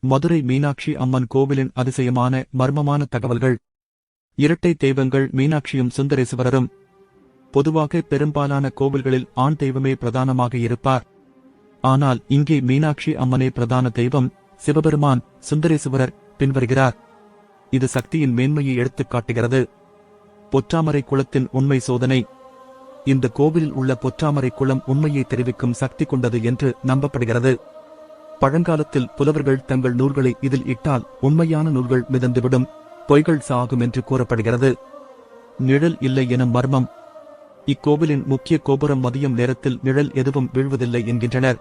மதுரை மீனாட்சி அம்மன் கோவிலின் அதிசயமான மர்மமான தகவல்கள். இரட்டை தெய்வங்கள் மீனாட்சியும் சுந்தரேசுவரரும் பொதுவாக பெரும்பாலான கோவில்களில் ஆண் தெய்வமே பிரதானமாக இருப்பார். ஆனால் இங்கே மீனாட்சி அம்மனே பிரதான தெய்வம் சிவபெருமான் சுந்தரேசுவரர் பின்வருகிறார். இது சக்தியின் மேன்மையை எடுத்துக் காட்டுகிறது. பொற்றாமரை குளத்தின் உண்மை சோதனை. இந்த கோவிலில் உள்ள பொற்றாமரை குளம் உண்மையை தெரிவிக்கும் சக்தி கொண்டது என்று நம்பப்படுகிறது. பழங்காலத்தில் புலவர்கள் தங்கள் நூல்களை இதில் இட்டால் உண்மையான நூல்கள் மிதந்துவிடும். பொய்கள் சாகும் என்று கூறப்படுகிறது. நிழல் இல்லை எனும் மர்மம். இக்கோவிலின் முக்கிய கோபுரம் மதியம் நேரத்தில் நிழல் எதுவும் வீழ்வதில்லை என்கின்றனர்.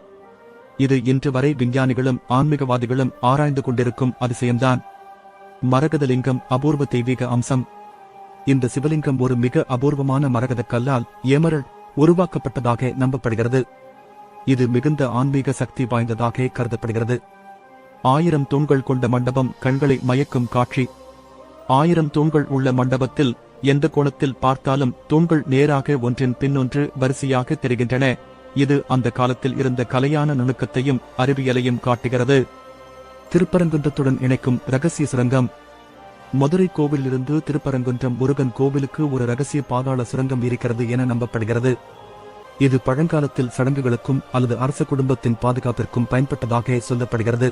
இது இன்று வரை விஞ்ஞானிகளும் ஆன்மீகவாதிகளும் ஆராய்ந்து கொண்டிருக்கும் அதிசயம்தான். மரகதலிங்கம் அபூர்வ தெய்வீக அம்சம். இந்த சிவலிங்கம் ஒரு மிக அபூர்வமான மரகதக் கல்லால் ஏமரல் உருவாக்கப்பட்டதாக நம்பப்படுகிறது. இது மிகுந்த ஆன்மீக சக்தி வாய்ந்ததாக கருதப்படுகிறது. ஆயிரம் தூண்கள் கொண்ட மண்டபம் கண்களை மயக்கும் காட்சி. ஆயிரம் தூண்கள் உள்ள மண்டபத்தில் எந்த கோணத்தில் பார்த்தாலும் தூண்கள் நேராக ஒன்றின் பின்னொன்று வரிசையாக தெரிகின்றன. இது அந்த காலத்தில் இருந்த கலையான நுணுக்கத்தையும் அறிவியலையும் காட்டுகிறது. திருப்பரங்குன்றத்துடன் இணைக்கும் ரகசிய சுரங்கம். மதுரை கோவிலிருந்து திருப்பரங்குன்றம் முருகன் கோவிலுக்கு ஒரு ரகசிய பாதாள சுரங்கம் இருக்கிறது என நம்பப்படுகிறது. இது பழங்காலத்தில் சடங்குகளுக்கும் அல்லது அரச குடும்பத்தின் பாதுகாப்பிற்கும் பயன்பட்டதாக சொல்லப்படுகிறது.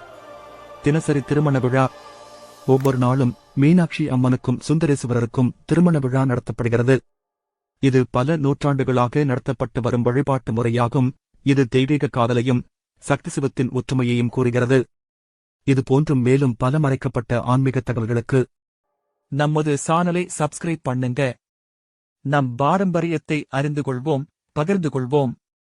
தினசரி திருமண விழா. ஒவ்வொரு நாளும் மீனாட்சி அம்மனுக்கும் சுந்தரேசுவரருக்கும் திருமண விழா நடத்தப்படுகிறது. இது பல நூற்றாண்டுகளாக நடத்தப்பட்டு வரும் வழிபாட்டு முறையாகும். இது தெய்வீக காதலையும் சக்தி சிவத்தின் ஒற்றுமையையும் கூறுகிறது. இது போன்றும் மேலும் பல மறைக்கப்பட்ட ஆன்மீக தகவல்களுக்கு. நமது சானலை சப்ஸ்கிரைப் பண்ணுங்க. நம் பாரம்பரியத்தை அறிந்து கொள்வோம். பகிர்ந்து கொள்வோம்.